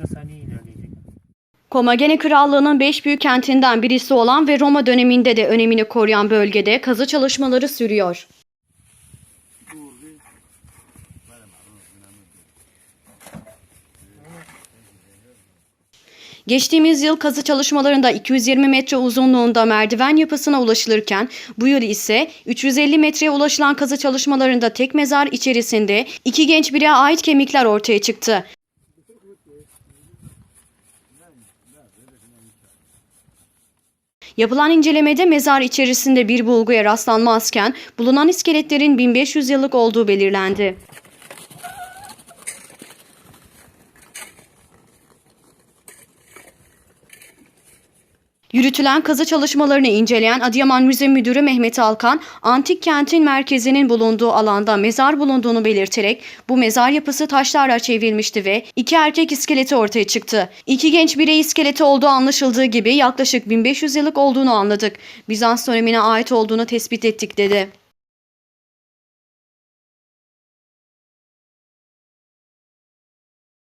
da Krallığı'nın beş büyük kentinden birisi olan ve Roma döneminde de önemini koruyan bölgede kazı çalışmaları sürüyor. Geçtiğimiz yıl kazı çalışmalarında 220 metre uzunluğunda merdiven yapısına ulaşılırken bu yıl ise 350 metreye ulaşılan kazı çalışmalarında tek mezar içerisinde iki genç bire ait kemikler ortaya çıktı. Yapılan incelemede mezar içerisinde bir bulguya rastlanmazken bulunan iskeletlerin 1500 yıllık olduğu belirlendi. Yürütülen kazı çalışmalarını inceleyen Adıyaman Müze Müdürü Mehmet Alkan, antik kentin merkezinin bulunduğu alanda mezar bulunduğunu belirterek bu mezar yapısı taşlarla çevrilmişti ve iki erkek iskeleti ortaya çıktı. İki genç birey iskeleti olduğu anlaşıldığı gibi yaklaşık 1500 yıllık olduğunu anladık. Bizans dönemine ait olduğunu tespit ettik dedi.